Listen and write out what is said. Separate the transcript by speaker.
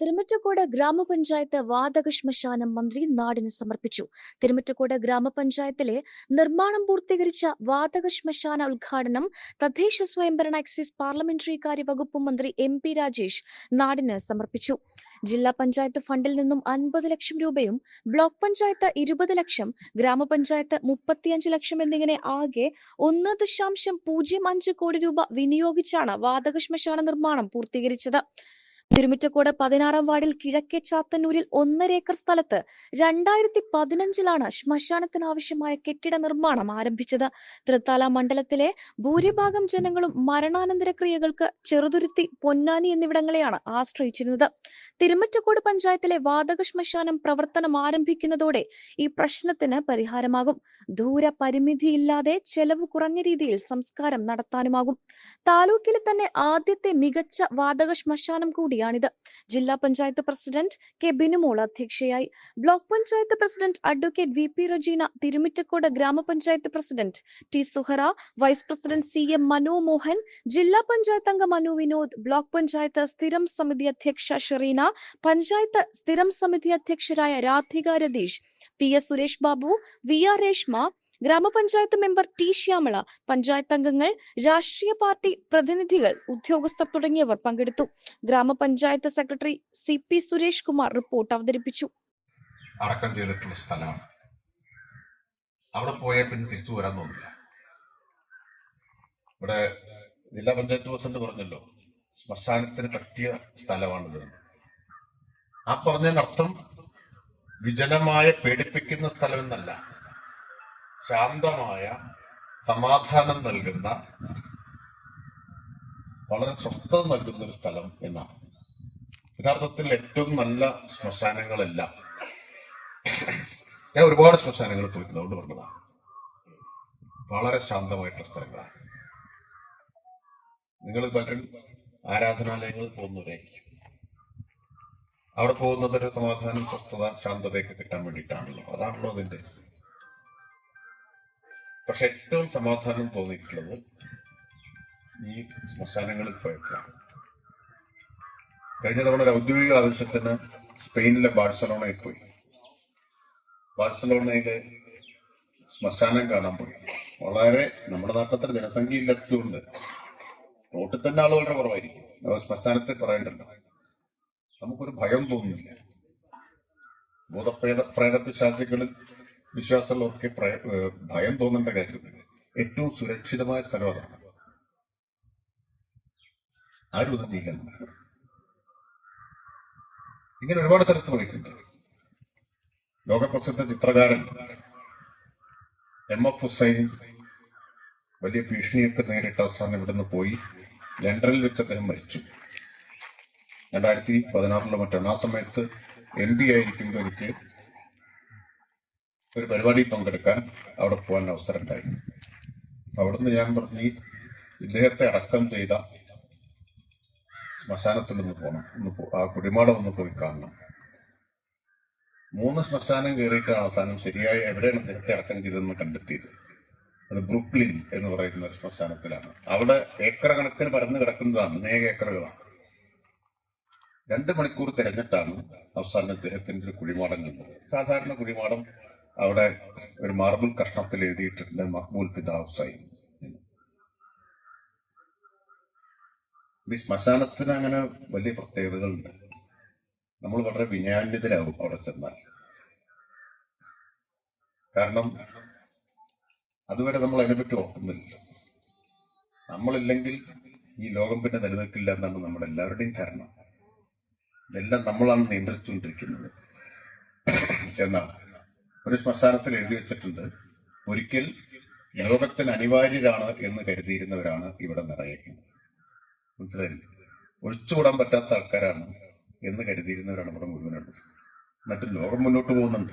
Speaker 1: തിരുമറ്റക്കോട് ഗ്രാമപഞ്ചായത്ത് വാതക ശ്മശാനം മന്ത്രി നാടിന് സമർപ്പിച്ചു. തിരുമറ്റക്കോട് ഗ്രാമപഞ്ചായത്തിലെ നിർമ്മാണം പൂർത്തീകരിച്ച വാതക ശ്മശാന ഉദ്ഘാടനം തദ്ദേശ സ്വയംഭരണ എക്സൈസ് പാർലമെന്ററി കാര്യ വകുപ്പ് മന്ത്രി എം പി രാജേഷ് നാടിന് സമർപ്പിച്ചു. ജില്ലാ പഞ്ചായത്ത് ഫണ്ടിൽ നിന്നും അൻപത് ലക്ഷം രൂപയും ബ്ലോക്ക് പഞ്ചായത്ത് ഇരുപത് ലക്ഷം ഗ്രാമപഞ്ചായത്ത് മുപ്പത്തിയഞ്ച് ലക്ഷം എന്നിങ്ങനെ ആകെ ഒന്ന് ദശാംശം പൂജ്യം അഞ്ച് കോടി രൂപ വിനിയോഗിച്ചാണ് വാതക ശ്മശാന നിർമ്മാണം പൂർത്തീകരിച്ചത്. തിരുമിറ്റക്കോട് പതിനാറാം വാർഡിൽ കിഴക്കേ ചാത്തന്നൂരിൽ ഒന്നര ഏക്കർ സ്ഥലത്ത് രണ്ടായിരത്തി പതിനഞ്ചിലാണ് ശ്മശാനത്തിന് ആവശ്യമായ കെട്ടിട നിർമ്മാണം ആരംഭിച്ചത്. തൃത്താല മണ്ഡലത്തിലെ ഭൂരിഭാഗം ജനങ്ങളും മരണാനന്തര ക്രിയകൾക്ക് ചെറുതുരുത്തി പൊന്നാനി എന്നിവിടങ്ങളെയാണ് ആശ്രയിച്ചിരുന്നത്. തിരുമറ്റക്കോട് പഞ്ചായത്തിലെ വാതക ശ്മശാനം പ്രവർത്തനം ആരംഭിക്കുന്നതോടെ ഈ പ്രശ്നത്തിന് പരിഹാരമാകും. ദൂര പരിമിതിയില്ലാതെ ചെലവ് കുറഞ്ഞ രീതിയിൽ സംസ്കാരം നടത്താനുമാകും. താലൂക്കിലെ തന്നെ ആദ്യത്തെ മികച്ച വാതക ശ്മശാനം കൂടിയാണിത് ജില്ലാ പഞ്ചായത്ത് പ്രസിഡന്റ് കെ ബിനുമോൾ അധ്യക്ഷയായി. Block panchayat president advocate V P Rajeena Thirumittacode ഗ്രാമപഞ്ചായത്ത് president T Suhara vice president C M Manu Mohan ജില്ലാ പഞ്ചായത്ത് അംഗം മനു വിനോദ് ബ്ലോക്ക് പഞ്ചായത്ത് സ്ഥിരം സമിതി അധ്യക്ഷ ഷെറീന പഞ്ചായത്ത് സ്ഥിരം സമിതി അധ്യക്ഷരായ Radhika Ratheesh P S Suresh Babu V R Reshma ഗ്രാമപഞ്ചായത്ത് മെമ്പർ ടി ശ്യാമള പഞ്ചായത്ത് അംഗങ്ങൾ രാഷ്ട്രീയ പാർട്ടി പ്രതിനിധികൾ ഉദ്യോഗസ്ഥർ തുടങ്ങിയവർ പങ്കെടുത്തു. ഗ്രാമപഞ്ചായത്ത് secretary C P Suresh Kumar report അവതരിപ്പിച്ചു.
Speaker 2: അടക്കം ചെയ്തിട്ടുള്ള സ്ഥലമാണ്. അവിടെ പോയാൽ പിന്നെ തിരിച്ചു വരാൻ തോന്നില്ല. ഇവിടെ ജില്ലാ പഞ്ചായത്ത് പ്രസിഡന്റ് പറഞ്ഞല്ലോ ശ്മശാനത്തിന് പറ്റിയ സ്ഥലമാണിത്. ആ പറഞ്ഞതിനർത്ഥം വിജനമായ പേടിപ്പിക്കുന്ന സ്ഥലം എന്നല്ല ശാന്തമായ സമാധാനം നൽകുന്ന വളരെ സ്വസ്ഥത നൽകുന്ന ഒരു സ്ഥലം എന്നാണ്. യഥാർത്ഥത്തിൽ ഏറ്റവും നല്ല ശ്മശാനങ്ങളല്ല. ഞാൻ ഒരുപാട് ശ്മശാനങ്ങൾ പോയിട്ടുണ്ട് അതുകൊണ്ട് പറഞ്ഞതാണ്. വളരെ ശാന്തമായിട്ടുള്ള സ്ഥലങ്ങളാണ്. നിങ്ങൾ പലരും ആരാധനാലയങ്ങളിൽ പോകുന്നവരായിരിക്കും. അവിടെ പോകുന്നത് ഒരു സമാധാനം സ്വസ്ഥത ശാന്തതയൊക്കെ കിട്ടാൻ വേണ്ടിയിട്ടാണല്ലോ. അതാണല്ലോ അതിന്റെ പക്ഷെ ഏറ്റവും സമാധാനം തോന്നിയിട്ടുള്ളത് ഈ ശ്മശാനങ്ങളിൽ പോയപ്പോഴാണ്. കഴിഞ്ഞ തവണ ഒരു ഔദ്യോഗിക ആവശ്യത്തിന് സ്പെയിനിലെ ബാഴ്സലോണയിൽ പോയി. ബാഴ്സലോണയിലെ ശ്മശാനം കാണാൻ പോയി. വളരെ നമ്മുടെ നാട്ടത്ര ജനസംഖ്യ ഇല്ലാത്തതുകൊണ്ട് റോട്ടിൽ തന്നെ ആൾ വളരെ കുറവായിരിക്കും ശ്മശാനത്തെ പറയണ്ടല്ലോ. നമുക്കൊരു ഭയം തോന്നുന്നില്ല. ഭൂതപ്രേത പ്രേത പിശാചുകളിൽ വിശ്വാസമുള്ളവർക്ക് ഭയം തോന്നേണ്ട കാര്യമില്ല. ഏറ്റവും സുരക്ഷിതമായ സ്ഥലം അതാണ്. ആരും ഒന്നും ഇങ്ങനെ ഒരുപാട് സ്ഥലത്ത് പോയിട്ടുണ്ട്. ലോകപ്രസിദ്ധ ചിത്രകാരൻ എം എഫ് ഹുസൈൻ വലിയ ഭീഷണിയൊക്കെ നേരിട്ട് അവസാനം ഇവിടുന്ന് പോയി. ലണ്ടനിൽ വെച്ച് അദ്ദേഹം മരിച്ചു. രണ്ടായിരത്തി പതിനാറിലോ മറ്റാണ് ആ സമയത്ത് എം പി ആയിരിക്കുമ്പോൾ എനിക്ക് ഒരു പരിപാടി പങ്കെടുക്കാൻ അവിടെ പോകാൻ അവസരം ഉണ്ടായി അവിടുന്ന് ഞാൻ പറഞ്ഞു ഇദ്ദേഹത്തെ അടക്കം ചെയ്ത ശ്മശാനത്തിൽ ഒന്ന് പോകണം ഒന്ന് ആ കുടിമാടം ഒന്ന് പോയി കാണണം. മൂന്ന് ശ്മശാനം കയറിയിട്ടാണ് അവസാനം ശരിയായ എവിടെയാണ് അദ്ദേഹത്തെ അടക്കം ചെയ്തതെന്ന് കണ്ടെത്തിയത്? അത് ബ്രുക്ലിൻ എന്ന് പറയുന്ന ഒരു ശ്മശാനത്തിലാണ്. അവിടെ ഏക്കർ കണക്കിന് പരന്നു കിടക്കുന്നതാണ് അനേക ഏക്കറുകളാണ്. രണ്ട് മണിക്കൂർ തിരഞ്ഞിട്ടാണ് അവസാനം അദ്ദേഹത്തിന്റെ ഒരു കുഴിമാടം കണ്ടത്. സാധാരണ കുഴിമാടം അവിടെ ഒരു മാർബിൾ കഷ്ണത്തിൽ എഴുതിയിട്ടുണ്ട് മഹ്ബൂൽ പിതാവ് സൈൻ. ഈ ശ്മശാനത്തിന് അങ്ങനെ വലിയ പ്രത്യേകതകളുണ്ട്. നമ്മൾ വളരെ വിനയാന്വിതരാകും അവിടെ ചെന്നാൽ. കാരണം അതുവരെ നമ്മൾ അതിനെപ്പറ്റി ഓർക്കുന്നില്ല. നമ്മളില്ലെങ്കിൽ ഈ ലോകം പിന്നെ നിലനിൽക്കില്ല എന്നാണ് നമ്മുടെ എല്ലാവരുടെയും ധാരണ. ഇതെല്ലാം നമ്മളാണ് നിയന്ത്രിച്ചുകൊണ്ടിരിക്കുന്നത്. എന്നാണ് ഒരു ശ്മശാനത്തിൽ എഴുതി വെച്ചിട്ടുണ്ട്. ഒരിക്കൽ ലോകത്തിന് അനിവാര്യരാണ് എന്ന് കരുതിയിരുന്നവരാണ് ഇവിടെ നിറയേക്കുന്നത്. മനസ്സിലായില്ലേ? ഒഴിച്ചുകൂടാൻ പറ്റാത്ത ആൾക്കാരാണ് എന്ന് കരുതിയിരുന്നവരാണ് ഇവിടെ മുഴുവനുള്ളത് എന്നിട്ട് ലോകം മുന്നോട്ട് പോകുന്നുണ്ട്.